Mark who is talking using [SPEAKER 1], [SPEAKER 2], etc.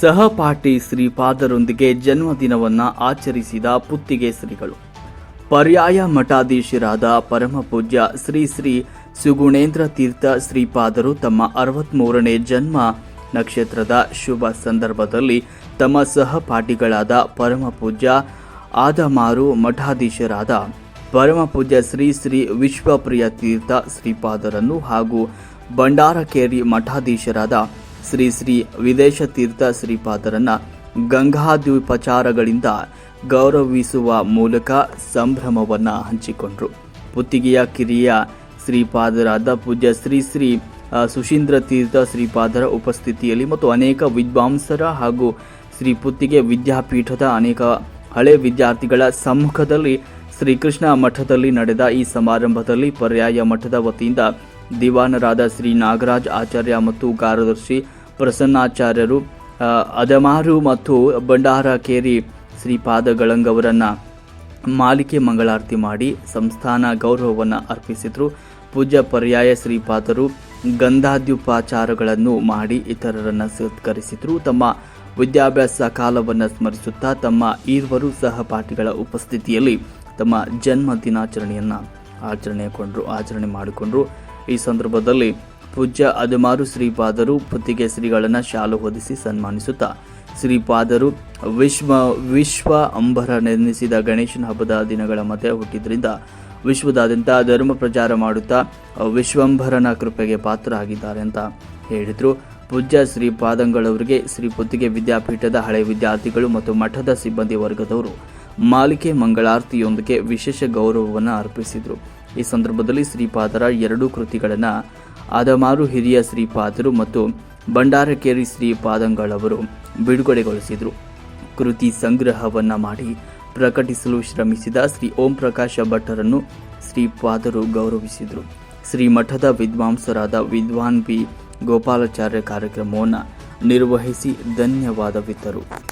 [SPEAKER 1] ಸಹಪಾಠಿ ಶ್ರೀಪಾದರೊಂದಿಗೆ ಜನ್ಮದಿನವನ್ನು ಆಚರಿಸಿದ ಪುತ್ತಿಗೆ ಶ್ರೀಗಳು ಪರ್ಯಾಯ ಮಠಾಧೀಶರಾದ ಪರಮಪೂಜ್ಯ ಶ್ರೀ ಶ್ರೀ ಸುಗುಣೇಂದ್ರ ತೀರ್ಥ ಶ್ರೀಪಾದರು ತಮ್ಮ ಅರವತ್ಮೂರನೇ ಜನ್ಮ ನಕ್ಷತ್ರದ ಶುಭ ಸಂದರ್ಭದಲ್ಲಿ ತಮ್ಮ ಸಹಪಾಠಿಗಳಾದ ಪರಮಪೂಜ್ಯ ಆದಮಾರು ಮಠಾಧೀಶರಾದ ಪರಮಪೂಜ್ಯ ಶ್ರೀ ಶ್ರೀ ವಿಶ್ವಪ್ರಿಯ ತೀರ್ಥ ಶ್ರೀಪಾದರನ್ನು ಹಾಗೂ ಭಂಡಾರಕೇರಿ ಮಠಾಧೀಶರಾದ ಶ್ರೀ ಶ್ರೀ ವಿದೇಶ ತೀರ್ಥ ಶ್ರೀಪಾದರನ್ನ ಗಂಗಾದ್ವಿಪಚಾರಗಳಿಂದ ಗೌರವಿಸುವ ಮೂಲಕ ಸಂಭ್ರಮವನ್ನ ಹಂಚಿಕೊಂಡರು. ಪುತ್ತಿಗೆಯ ಕಿರಿಯ ಶ್ರೀಪಾದರಾದ ಪೂಜ್ಯ ಶ್ರೀ ಶ್ರೀ ಸುಶೀಂದ್ರ ತೀರ್ಥ ಶ್ರೀಪಾದರ ಉಪಸ್ಥಿತಿಯಲ್ಲಿ ಮತ್ತು ಅನೇಕ ವಿದ್ವಾಂಸರ ಹಾಗೂ ಶ್ರೀ ಪುತ್ತಿಗೆ ವಿದ್ಯಾಪೀಠದ ಅನೇಕ ಹಳೆ ವಿದ್ಯಾರ್ಥಿಗಳ ಸಮ್ಮುಖದಲ್ಲಿ ಶ್ರೀಕೃಷ್ಣ ಮಠದಲ್ಲಿ ನಡೆದ ಈ ಸಮಾರಂಭದಲ್ಲಿ ಪರ್ಯಾಯ ಮಠದ ವತಿಯಿಂದ ದಿವಾನರಾದ ಶ್ರೀ ನಾಗರಾಜ್ ಆಚಾರ್ಯ ಮತ್ತು ಕಾರ್ಯದರ್ಶಿ ಪ್ರಸನ್ನಾಚಾರ್ಯರು ಅದಮಾರು ಮತ್ತು ಶ್ರೀ ಶ್ರೀಪಾದಗಳಂಗವರನ್ನ ಮಾಲಿಕೆ ಮಂಗಳಾರತಿ ಮಾಡಿ ಸಂಸ್ಥಾನ ಗೌರವವನ್ನು ಅರ್ಪಿಸಿದರು. ಪೂಜ್ಯ ಪರ್ಯಾಯ ಶ್ರೀಪಾದರು ಗಂಧಾದ್ಯುಪಾಚಾರಗಳನ್ನು ಮಾಡಿ ಇತರರನ್ನು ಸತ್ಕರಿಸಿದರು. ತಮ್ಮ ವಿದ್ಯಾಭ್ಯಾಸ ಕಾಲವನ್ನು ಸ್ಮರಿಸುತ್ತಾ ತಮ್ಮ ಈರ್ವರು ಸಹಪಾಠಿಗಳ ಉಪಸ್ಥಿತಿಯಲ್ಲಿ ತಮ್ಮ ಜನ್ಮ ದಿನಾಚರಣೆಯನ್ನು ಆಚರಣೆಗೊಂಡ್ರು ಆಚರಣೆ ಮಾಡಿಕೊಂಡ್ರು. ಈ ಸಂದರ್ಭದಲ್ಲಿ ಪೂಜ್ಯ ಅದಮಾರು ಶ್ರೀಪಾದರು ಪುತ್ತಿಗೆ ಶ್ರೀಗಳನ್ನು ಶಾಲು ಹೊದಿಸಿ ಸನ್ಮಾನಿಸುತ್ತಾ, ಶ್ರೀಪಾದರು ವಿಶ್ವ ವಿಶ್ವ ಅಂಬರ ನಿರ್ಮಿಸಿದ ಗಣೇಶನ ಹಬ್ಬದ ದಿನಗಳ ಮತ ಹುಟ್ಟಿದ್ರಿಂದ ವಿಶ್ವದಾದ್ಯಂತ ಧರ್ಮ ಪ್ರಚಾರ ಮಾಡುತ್ತಾ, ವಿಶ್ವಂಭರನ ಕೃಪೆಗೆ ಪಾತ್ರರಾಗಿದ್ದಾರೆ ಅಂತ ಹೇಳಿದರು. ಪೂಜ್ಯ ಶ್ರೀಪಾದಂಗಳವರಿಗೆ ಶ್ರೀ ಪುತ್ತಿಗೆ ವಿದ್ಯಾಪೀಠದ ಹಳೆ ವಿದ್ಯಾರ್ಥಿಗಳು ಮತ್ತು ಮಠದ ಸಿಬ್ಬಂದಿ ವರ್ಗದವರು ಮಾಲಿಕೆ ಮಂಗಳಾರತಿಯೊಂದಿಗೆ ವಿಶೇಷ ಗೌರವವನ್ನು ಅರ್ಪಿಸಿದರು. ಈ ಸಂದರ್ಭದಲ್ಲಿ ಶ್ರೀಪಾದರ ಎರಡೂ ಕೃತಿಗಳನ್ನು ಅದಮಾರು ಹಿರಿಯ ಶ್ರೀಪಾದರು ಮತ್ತು ಭಂಡಾರಕೇರಿ ಶ್ರೀಪಾದಂಗಳವರು ಬಿಡುಗಡೆಗೊಳಿಸಿದರು. ಕೃತಿ ಸಂಗ್ರಹವನ್ನ ಮಾಡಿ ಪ್ರಕಟಿಸಲು ಶ್ರಮಿಸಿದ ಶ್ರೀ ಓಂ ಪ್ರಕಾಶ ಭಟ್ಟರನ್ನು ಶ್ರೀಪಾದರು ಗೌರವಿಸಿದರು. ಶ್ರೀ ಮಠದ ವಿದ್ವಾಂಸರಾದ ವಿದ್ವಾನ್ ಬಿ ಗೋಪಾಲಾಚಾರ್ಯ ಕಾರ್ಯಕ್ರಮವನ್ನು ನಿರ್ವಹಿಸಿ ಧನ್ಯವಾದವಿತ್ತರು